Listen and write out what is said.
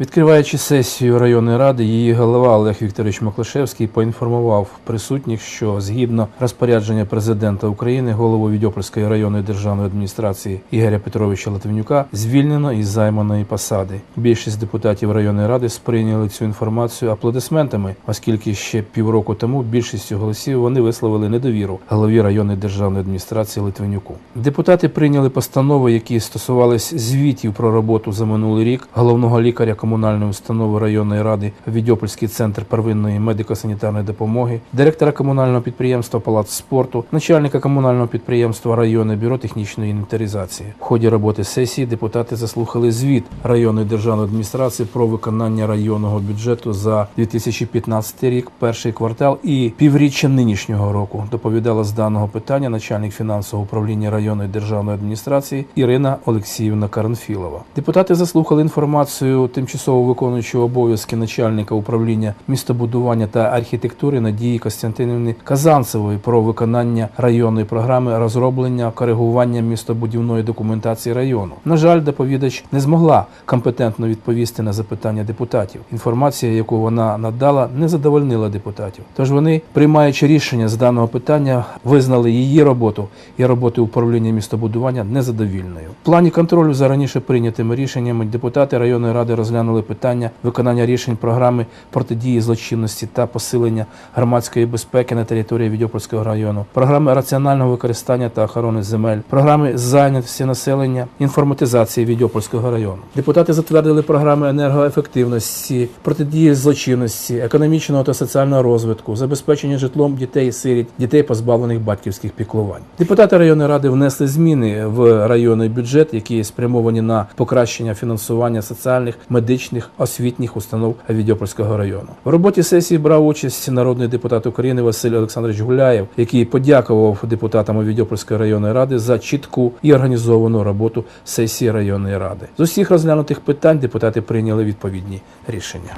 Відкриваючи сесію районної ради, її голова Олег Вікторович Маклашевський поінформував присутніх, що згідно розпорядження президента України, голову Відьопольської районної державної адміністрації Ігоря Петровича Латвінюка звільнено із займаної посади. Більшість депутатів районної ради сприйняли цю інформацію аплодисментами, оскільки ще півроку тому більшістю голосів вони висловили недовіру голові районної державної адміністрації Литвинюку. Депутати прийняли постанови, які стосувались звітів про роботу за минулий рік головного лікаря комунальної установи районної ради Відьопольський центр первинної медико-санітарної допомоги, директора комунального підприємства Палац спорту, начальника комунального підприємства районне бюро технічної інвентаризації. В ході роботи сесії депутати заслухали звіт районної державної адміністрації про виконання районного бюджету за 2015 рік, перший квартал і півріччя нинішнього року. Доповідала з даного питання начальник фінансового управління районної державної адміністрації Ірина Олексіївна Каранфілова. Депутати заслухали інформацію тимчасово виконуючого обов'язки начальника управління містобудування та архітектури Надії Костянтинівни Казанцевої про виконання районної програми розроблення коригування містобудівної документації району. На жаль, доповідач не змогла компетентно відповісти на запитання депутатів. Інформація, яку вона надала, не задовольнила депутатів. Тож вони, приймаючи рішення з даного питання, визнали її роботу і роботи управління містобудування незадовільною. В плані контролю за раніше прийнятими рішеннями депутати районної ради розглянули питання виконання рішень програми протидії злочинності та посилення громадської безпеки на території Відьопольського району, програми раціонального використання та охорони земель, програми зайнятості населення, інформатизації Відьопольського району. Депутати затвердили програми енергоефективності, протидії злочинності, економічного та соціального розвитку, забезпечення житлом дітей сиріт, дітей позбавлених батьківських піклувань. Депутати районної ради внесли зміни в районний бюджет, які спрямовані на покращення фінансування соціальних, медичних, освітніх установ Відьопольського району. В роботі сесії брав участь народний депутат України Василь Олександрович Гуляєв, який подякував депутатам Відьопольської районної ради за чітку і організовану роботу сесії районної ради. З усіх розглянутих питань депутати прийняли відповідні рішення.